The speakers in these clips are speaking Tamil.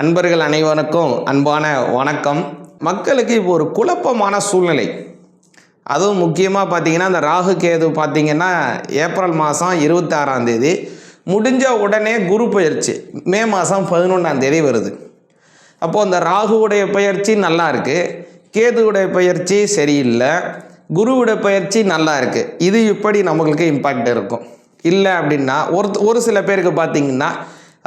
அன்பர்கள் அனைவருக்கும் அன்பான வணக்கம். மக்களுக்கு இப்போ ஒரு குழப்பமான சூழ்நிலை. அதுவும் முக்கியமாக பார்த்தீங்கன்னா அந்த ராகு கேது பார்த்தீங்கன்னா ஏப்ரல் மாதம் இருபத்தாறாம் தேதி. முடிஞ்ச உடனே குரு பயிற்சி. மே மாதம் பதினொன்றாம் தேதி வருது. அப்போது அந்த ராகுவுடைய பயிற்சி நல்லா இருக்குது கேதுவுடைய பயிற்சி சரியில்லை. குருவுடைய பயிற்சி நல்லா இருக்குது இது இப்படி நம்மளுக்கு இம்பாக்ட் இருக்கும். இல்லை அப்படின்னா ஒரு ஒரு சில பேருக்கு பார்த்தீங்கன்னா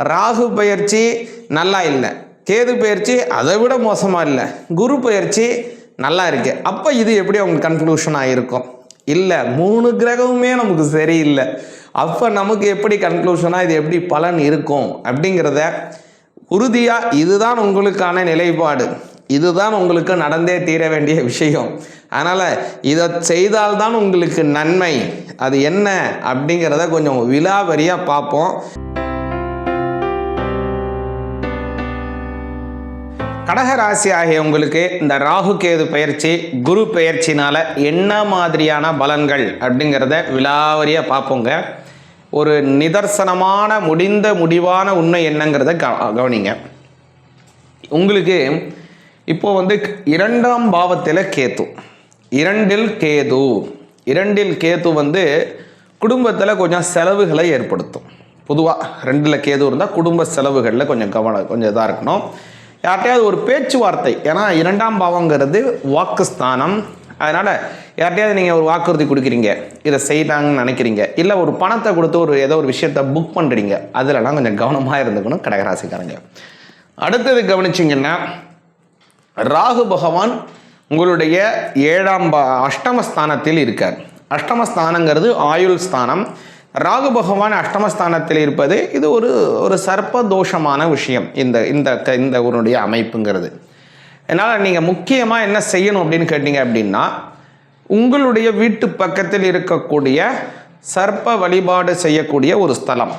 ராகு பயிற்சி நல்லா இல்லை. கேது பயிற்சி அதை விட மோசமாக இல்லை. குரு பயிற்சி நல்லா இருக்கு. அப்போ இது எப்படி அவங்க கன்க்ளூஷனாக இருக்கும்? இல்லை மூணு கிரகமுமே நமக்கு சரியில்லை. அப்போ நமக்கு எப்படி கன்க்ளூஷனாக இது எப்படி பலன் இருக்கும் அப்படிங்கிறத உறுதியாக இதுதான் உங்களுக்கான நிலைப்பாடு. இதுதான் உங்களுக்கு நடந்தே தீர வேண்டிய விஷயம். அதனால் இதை செய்தால்தான் உங்களுக்கு நன்மை. அது என்ன அப்படிங்கிறத கொஞ்சம் விலாவரியாக பார்ப்போம். கடகராசி ஆகிய உங்களுக்கு இந்த ராகு கேது பயிற்சி குரு பயிற்சினால என்ன மாதிரியான பலன்கள் அப்படிங்கிறத விலாவரியாக பார்ப்போங்க. ஒரு நிதர்சனமான முடிந்த முடிவான உண்மை என்னங்கிறத கவ- கவனிங்க. உங்களுக்கு இப்போ வந்து இரண்டாம் பாவத்தில் கேது. இரண்டில் கேது. இரண்டில் கேது வந்து குடும்பத்தில் கொஞ்சம் செலவுகளை ஏற்படுத்தும். பொதுவாக ரெண்டில் கேது இருந்தால் குடும்ப செலவுகளில் கொஞ்சம் கவனம் கொஞ்சம் இதாக இருக்கணும். யார்கிட்டையாவது ஒரு பேச்சுவார்த்தை ஏன்னா இரண்டாம் பாவங்கிறது வாக்குஸ்தானம். அதனால் யார்கிட்டையாவது நீங்கள் ஒரு வாக்குறுதி கொடுக்குறீங்க இதை செய்தாங்கன்னு நினைக்கிறீங்க இல்லை ஒரு பணத்தை கொடுத்து ஒரு ஏதோ ஒரு விஷயத்தை புக் பண்ணுறீங்க அதிலலாம் கொஞ்சம் கவனமாக இருந்துக்கணும் கடகராசிக்காரங்க. அடுத்தது கவனிச்சிங்கன்னா ராகு பகவான் உங்களுடைய ஏழாம் பா அஷ்டமஸ்தானத்தில் இருக்கார். அஷ்டமஸ்தானங்கிறது ஆயுள் ஸ்தானம். ராகு பகவான் அஷ்டமஸ்தானத்தில் இருப்பது இது ஒரு ஒரு சர்ப்ப தோஷமான விஷயம் இந்த இந்த க- இந்த உன்னுடைய அமைப்புங்கிறது. அதனால் நீங்கள் முக்கியமாக என்ன செய்யணும் அப்படின்னு கேட்டிங்க அப்படின்னா உங்களுடைய வீட்டு பக்கத்தில் இருக்கக்கூடிய சர்ப்ப வழிபாடு செய்யக்கூடிய ஒரு ஸ்தலம்.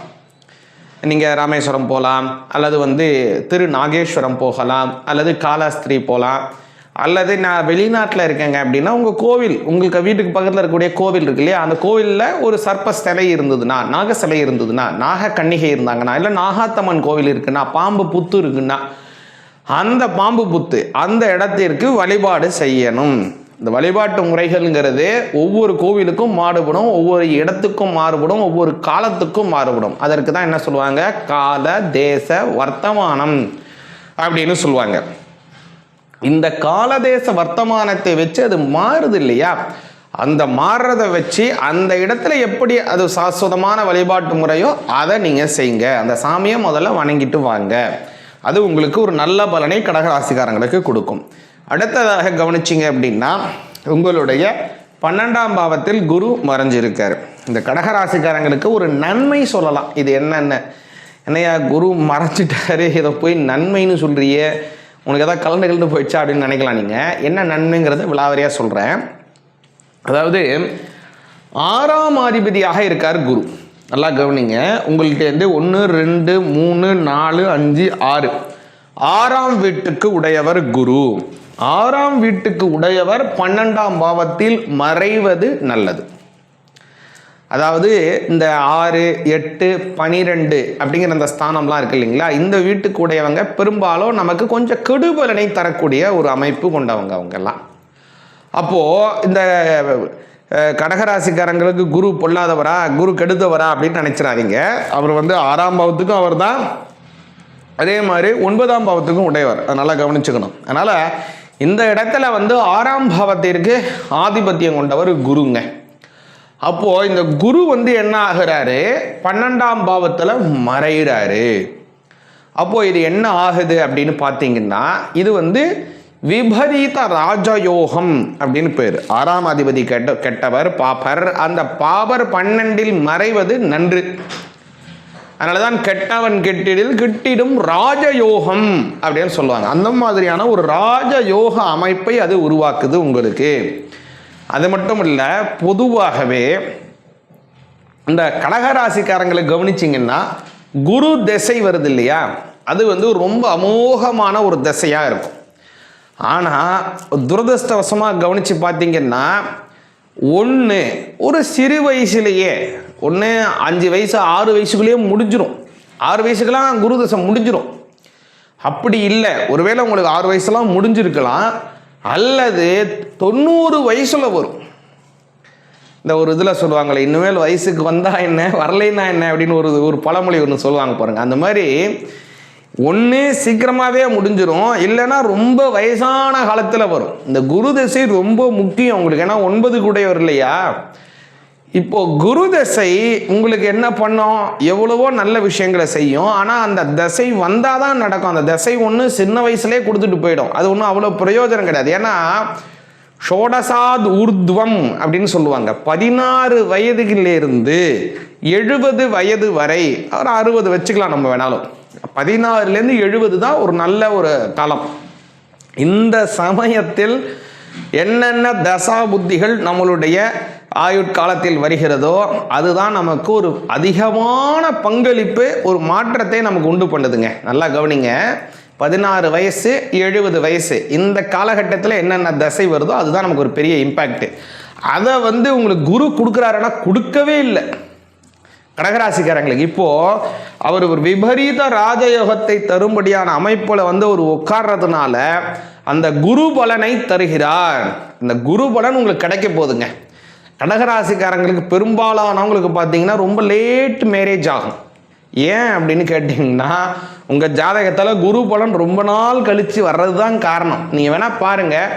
நீங்கள் ராமேஸ்வரம் போகலாம் அல்லது வந்து திரு நாகேஸ்வரம் போகலாம் அல்லது காலாஸ்திரி போகலாம் அல்லது நான் வெளிநாட்டில் இருக்கேங்க அப்படின்னா உங்கள் கோவில் உங்களுக்கு வீட்டுக்கு பக்கத்தில் இருக்கக்கூடிய கோவில் இருக்கு இல்லையா? அந்த கோவிலில் ஒரு சர்ப்ப சிலை இருந்ததுன்னா நாக சிலை இருந்ததுன்னா நாக கன்னிகை இருந்தாங்கன்னா இல்லை நாகாத்தம்மன் கோவில் இருக்குன்னா பாம்பு புத்து இருக்குன்னா அந்த பாம்பு புத்து அந்த இடத்திற்கு வழிபாடு செய்யணும். இந்த வழிபாட்டு முறைகள்ங்கிறது ஒவ்வொரு கோவிலுக்கும் மாறுபடும் ஒவ்வொரு இடத்துக்கும் மாறுபடும் ஒவ்வொரு காலத்துக்கும் மாறுபடும். அதற்கு தான் என்ன சொல்லுவாங்க? கால தேச வர்த்தமானம் அப்படின்னு சொல்லுவாங்க. இந்த காலதேச வர்த்தமானத்தை வச்சு அது மாறுது இல்லையா? அந்த மாறுறதை வச்சு அந்த இடத்துல எப்படி அது சாஸ்வதமான வழிபாட்டு முறையோ அதை நீங்கள் செய்யுங்க. அந்த சாமியை முதல்ல வணங்கிட்டு வாங்க. அது உங்களுக்கு ஒரு நல்ல பலனை கடகராசிக்காரங்களுக்கு கொடுக்கும். அடுத்ததாக கவனிச்சிங்க அப்படின்னா உங்களுடைய பன்னெண்டாம் பாவத்தில் குரு மறைஞ்சிருக்கார். இந்த கடகராசிக்காரங்களுக்கு ஒரு நன்மை சொல்லலாம். இது என்னென்ன? என்னையா குரு மறைஞ்சிட்டாரு. இதை போய் நன்மைன்னு சொல்றியே. உனக்கு எதாவது கலந்து கலந்து போயிடுச்சா அப்படின்னு நினைக்கலாம் நீங்கள் என்ன நன்மைங்கிறத விலாவரியாக சொல்கிறேன் அதாவது ஆறாம் அதிபதியாக இருக்கார் குரு. நல்லா கவனிங்க. உங்கள்கிட்ட வந்து ஒன்று ரெண்டு மூணு நாலு அஞ்சு ஆறு. ஆறாம் வீட்டுக்கு உடையவர் குரு. ஆறாம் வீட்டுக்கு உடையவர் பன்னெண்டாம் பாவத்தில் மறைவது நல்லது. அதாவது இந்த ஆறு எட்டு பனிரெண்டு அப்படிங்கிற அந்த ஸ்தானம்லாம் இருக்கு இல்லைங்களா? இந்த வீட்டுக்கு உடையவங்க பெரும்பாலும் நமக்கு கொஞ்சம் கெடுபலனை தரக்கூடிய ஒரு அமைப்பு கொண்டவங்க அவங்கெல்லாம். அப்போது இந்த கடகராசிக்காரங்களுக்கு குரு பொல்லாதவரா குரு கெடுத்தவரா அப்படின்னு நினைச்சிடாதீங்க அவர் வந்து ஆறாம் பாவத்துக்கும் அவர் தான் அதே மாதிரி ஒன்பதாம் பாவத்துக்கும் உடையவர். அதனால் நல்லா கவனிச்சுக்கணும். அதனால் இந்த இடத்துல வந்து ஆறாம் பாவத்திற்கு ஆதிபத்தியம் கொண்டவர் குருங்க. அப்போது இந்த குரு வந்து என்ன ஆகிறாரு? பன்னெண்டாம் பாவத்தில் மறைகிறாரு அப்போது இது என்ன ஆகுது அப்படின்னு பார்த்தீங்கன்னா இது வந்து விபரீத ராஜயோகம் அப்படின்னு பேர். ஆறாம் அதிபதி கெட்ட கெட்டவர் பாப்பர். அந்த பாபர் பன்னெண்டில் மறைவது நன்று. அதனால தான் கெட்டவன் கெட்டிடில் கிட்டிடும் ராஜயோகம் அப்படின்னு சொல்லுவாங்க. அந்த மாதிரியான ஒரு ராஜயோக அமைப்பை அது உருவாக்குது உங்களுக்கு. அது மட்டும் இல்லை பொதுவாகவே இந்த கடகராசிக்காரங்களை கவனிச்சிங்கன்னா குரு திசை வருது இல்லையா? அது வந்து ரொம்ப அமோகமான ஒரு திசையாக இருக்கும். ஆனால் துரதிருஷ்டவசமாக கவனித்து பார்த்தீங்கன்னா ஒன்று ஒரு சிறு வயசுலேயே ஒன்று அஞ்சு வயசு ஆறு வயசுக்குள்ளேயே முடிஞ்சிடும் ஆறு வயசுக்கெல்லாம் குரு தசை முடிஞ்சிடும் அப்படி இல்லை. ஒருவேளை உங்களுக்கு ஆறு வயசுலாம் முடிஞ்சிருக்கலாம். அல்லது தொண்ணூறு வயசில் வரும். இந்த ஒரு இதில் சொல்லுவாங்களே இனிமேல் வயசுக்கு வந்தா என்ன வரலைன்னா என்ன? அப்படின்னு ஒரு ஒரு பழமொழி ஒன்று சொல்லுவாங்க பாருங்க. அந்த மாதிரி ஒன்று சீக்கிரமாகவே முடிஞ்சிடும் இல்லைன்னா ரொம்ப வயசான காலத்தில் வரும். இந்த குரு தசை ரொம்ப முக்கியம் உங்களுக்கு. ஏன்னா ஒன்பது கூடையவர் இல்லையா? இப்போ குரு தசை உங்களுக்கு என்ன பண்ணும்? எவ்வளவோ நல்ல விஷயங்களை செய்யும். ஆனால் அந்த தசை வந்தால் தான் நடக்கும். அந்த தசை ஒன்று சின்ன வயசுலேயே கொடுத்துட்டு போயிடும். அது ஒன்றும் அவ்வளோ பிரயோஜனம் கிடையாது. ஏன்னா ஷோடசாத் ஊர்துவம் அப்படின்னு சொல்லுவாங்க. பதினாறு வயதுகளிலிருந்து எழுபது வயது வரை ஒரு அறுபது வச்சுக்கலாம் நம்ம வேணாலும். பதினாறுலேருந்து எழுபது தான் ஒரு நல்ல ஒரு காலம். இந்த சமயத்தில் என்னென்ன தசா புத்திகள் நம்மளுடைய ஆயுட்காலத்தில் வருகிறதோ அதுதான் நமக்கு ஒரு அதிகமான பங்களிப்பு ஒரு மாற்றத்தை நமக்கு உண்டு பண்ணுதுங்க. நல்லா கவனிங்க. பதினாறு வயசு எழுபது வயசு. இந்த காலகட்டத்தில் என்னென்ன தசை வருதோ அதுதான் நமக்கு ஒரு பெரிய இம்பேக்ட் அதை வந்து உங்களுக்கு குரு கொடுக்குறாருன்னா கொடுக்கவே இல்லை. கடகராசிக்காரங்களுக்கு இப்போது அவர் ஒரு விபரீத ராஜயோகத்தை தரும்படியான அமைப்பில் வந்து ஒரு உட்கார்றதுனால அந்த குரு பலனை தருகிறார். அந்த குரு பலன் உங்களுக்கு கிடைக்க போகுதுங்க. கடகராசிக்காரங்களுக்கு பெரும்பாலானவங்களுக்கு பார்த்தீங்கன்னா ரொம்ப லேட் மேரேஜ் ஆகும். ஏன் அப்படின்னு கேட்டிங்கன்னா உங்கள் ஜாதகத்தில் குரு பலன் ரொம்ப நாள் கழித்து வர்றது தான் காரணம். நீங்கள் வேணால் பாருங்கள்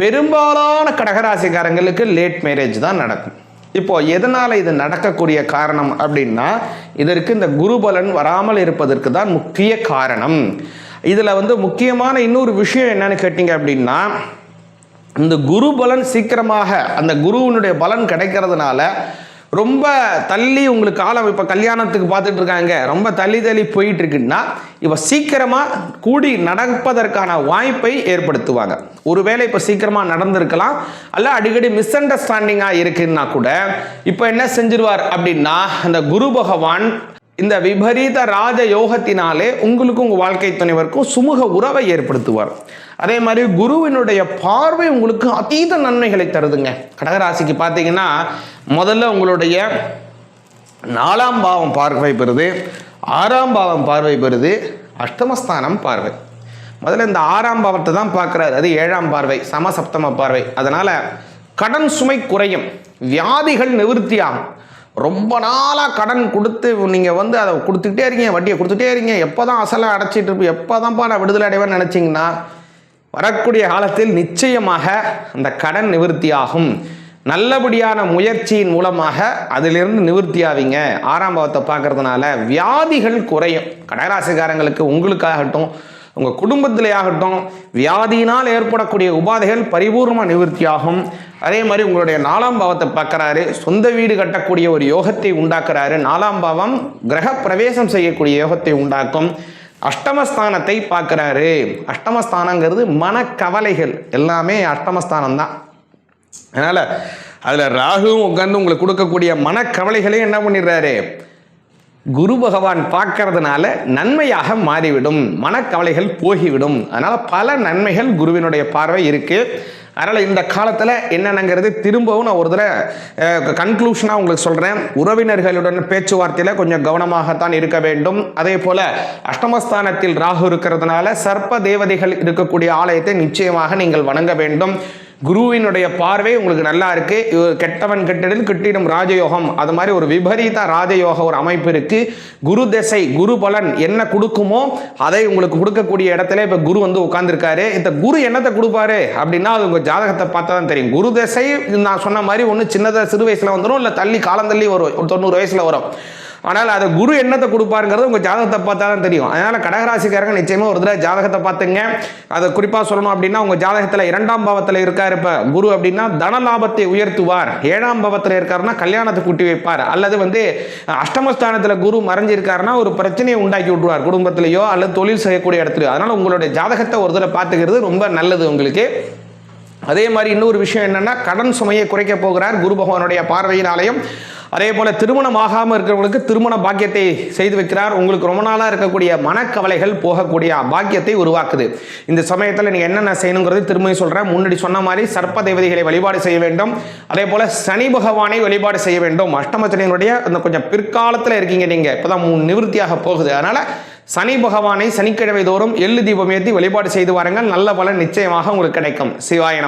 பெரும்பாலான கடகராசிக்காரங்களுக்கு லேட் மேரேஜ் தான் நடக்கும். இப்போ எதனால் இது நடக்கக்கூடிய காரணம் அப்படின்னா இதற்கு இந்த குருபலன் வராமல் இருப்பதற்கு தான் முக்கிய காரணம். இதில் வந்து முக்கியமான இன்னொரு விஷயம் என்னன்னு கேட்டிங்க அப்படின்னா இந்த குரு பலன் சீக்கிரமாக அந்த குருவினுடைய பலன் கிடைக்கிறதுனால ரொம்ப தள்ளி உங்களுக்கு காலம் இப்போ கல்யாணத்துக்கு பார்த்துட்டு இருக்காங்க. ரொம்ப தள்ளி தள்ளி போயிட்டு இருக்குன்னா இப்போ சீக்கிரமாக கூடி நடப்பதற்கான வாய்ப்பை ஏற்படுத்துவாங்க. ஒருவேளை இப்போ சீக்கிரமாக நடந்திருக்கலாம் அல்ல அடிக்கடி மிஸ் அண்டர்ஸ்டாண்டிங்காக இருக்குன்னா கூட இப்போ என்ன செஞ்சிருவார் அப்படின்னா அந்த குரு பகவான் இந்த விபரீத ராஜ யோகத்தினாலே உங்களுக்கும் உங்கள் வாழ்க்கை துணைவருக்கும் சுமூக உறவை ஏற்படுத்துவார். அதே மாதிரி குருவினுடைய பார்வை உங்களுக்கு அதீத நன்மைகளை தருதுங்க. கடகராசிக்கு பார்த்தீங்கன்னா முதல்ல உங்களுடைய நாலாம் பாவம் பார்வை பெறுது ஆறாம் பாவம் பார்வை பெறுது அஷ்டமஸ்தானம் பார்வை. முதல்ல இந்த ஆறாம் பாவத்தை தான் பார்க்குறாரு. அது ஏழாம் பார்வை சமசப்தம பார்வை. அதனால் கடன் சுமை குறையும் வியாதிகள் நிவர்த்தியாகும் ரொம்ப நாளாக கடன் கொடுத்து நீங்கள் வந்து அதை கொடுத்துக்கிட்டே இருக்கீங்க வட்டியை கொடுத்துட்டே இருக்கீங்க. எப்போ தான் அசலை அடைச்சிட்டு இருப்பீங்க எப்போ தான்ப்பா நான் விடுதலை அடைவேன்னு நினச்சிங்கன்னா வரக்கூடிய காலத்தில் நிச்சயமாக அந்த கடன் நிவர்த்தியாகும். நல்லபடியான முயற்சியின் மூலமாக அதிலிருந்து நிவர்த்தியாவீங்க. ஆறாம் பாவத்தை பார்க்கறதுனால வியாதிகள் குறையும். கடகராசிக்காரங்களுக்கு உங்களுக்காகட்டும் உங்கள் குடும்பத்திலே ஆகட்டும் வியாதியினால் ஏற்படக்கூடிய உபாதைகள் பரிபூர்ணமாக நிவர்த்தியாகும். அதே மாதிரி உங்களுடைய நாலாம் பாவத்தை பார்க்குறாரு சொந்த வீடு கட்டக்கூடிய ஒரு யோகத்தை உண்டாக்குறாரு. நாலாம் பாவம் கிரக பிரவேசம் செய்யக்கூடிய யோகத்தை உண்டாக்கும். அஷ்டமஸ்தானத்தை பார்க்குறாரு. அஷ்டமஸ்தானங்கிறது மனக்கவலைகள் எல்லாமே அஷ்டமஸ்தானம் தான் அதனால் அதில் ராகுவும் உட்காந்து உங்களுக்கு கொடுக்கக்கூடிய மனக்கவலைகளையும் என்ன பண்ணிடுறாரு? குரு பகவான் பார்க்கறதுனால நன்மையாக மாறிவிடும் மனக்கவலைகள் போகிவிடும். அதனால் பல நன்மைகள் குருவினுடைய பார்வை இருக்குது அதனால் இந்த காலத்தில் என்னென்னங்கிறது திரும்பவும் நான் ஒரு தடவை கன்க்ளூஷனாக உங்களுக்கு சொல்கிறேன் உறவினர்களுடன் பேச்சுவார்த்தையில் கொஞ்சம் கவனமாகத்தான் இருக்க வேண்டும். அதே போல் அஷ்டமஸ்தானத்தில் ராகு இருக்கிறதுனால சர்ப்ப தேவதைகள் இருக்கக்கூடிய ஆலயத்தை நிச்சயமாக நீங்கள் வணங்க வேண்டும். குருவினுடைய பார்வை உங்களுக்கு நல்லா இருக்கு. கெட்டவன் கெட்டடில் கிட்டிடும் ராஜயோகம். அது மாதிரி ஒரு விபரீத ராஜயோக ஒரு அமைப்பு இருக்கு. குரு திசை குரு பலன் என்ன கொடுக்குமோ அதை உங்களுக்கு கொடுக்கக்கூடிய இடத்துல இப்ப குரு வந்து உட்கார்ந்துருக்காரு. இந்த குரு என்னத்தை கொடுப்பாரு அப்படின்னா அது உங்க ஜாதகத்தை பார்த்தா தான் தெரியும். குரு திசை நான் சொன்ன மாதிரி ஒன்று சின்னதாக சிறு வயசுல வந்துடும் இல்லை தள்ளி காலந்தள்ளி வரும். ஒரு தொண்ணூறு வயசுல வரும். ஆனால் அதை குரு என்னத்தை கொடுப்பாருங்கிறது உங்கள் ஜாதகத்தை பார்த்தா தான் தெரியும். அதனால் கடகராசிக்காரங்க நிச்சயமாக ஒரு தடவை ஜாதகத்தை பார்த்துங்க. அதை குறிப்பாக சொல்லணும் அப்படின்னா உங்கள் ஜாதகத்தில் இரண்டாம் பாவத்தில் இருக்கார் இப்போ குரு அப்படின்னா தன லாபத்தை உயர்த்துவார். ஏழாம் பாவத்தில் இருக்காருன்னா கல்யாணத்தை கூட்டி வைப்பார். அல்லது வந்து அஷ்டமஸ்தானத்தில் குரு மறைஞ்சிருக்காருன்னா ஒரு பிரச்சனையை உண்டாக்கி விட்டுருவார். குடும்பத்திலேயோ அல்லது தொழில் செய்யக்கூடிய இடத்துலையோ. அதனால் உங்களுடைய ஜாதகத்தை ஒரு தடவை பார்த்துக்கிறது ரொம்ப நல்லது உங்களுக்கு. அதே மாதிரி இன்னொரு விஷயம் என்னன்னா கடன் சுமையை குறைக்க போகிறார் குரு பகவானுடைய பார்வையினாலையும். அதே போல திருமணம் ஆகாமல் இருக்கிறவங்களுக்கு திருமண பாக்கியத்தை செய்து வைக்கிறார். உங்களுக்கு ரொம்ப நாளாக இருக்கக்கூடிய மனக்கவலைகள் போகக்கூடிய பாக்கியத்தை உருவாக்குது. இந்த சமயத்தில் நீங்கள் என்னென்ன செய்யணுங்கிறது திரும்பி சொல்கிறேன் முன்னாடி சொன்ன மாதிரி சர்ப்ப தேவதைகளை வழிபாடு செய்ய வேண்டும். அதே போல சனி பகவானை வழிபாடு செய்ய வேண்டும். அஷ்டமச்சனையினுடைய அந்த கொஞ்சம் பிற்காலத்தில் இருக்கீங்க நீங்கள் இப்போதான் நிவர்த்தியாக போகுது. அதனால் சனி பகவானை சனிக்கிழமை தோறும் எள்ளு தீபம் ஏற்றி வழிபாடு செய்து வாருங்கள். நல்ல பலன் நிச்சயமாக உங்களுக்கு கிடைக்கும். சிவாய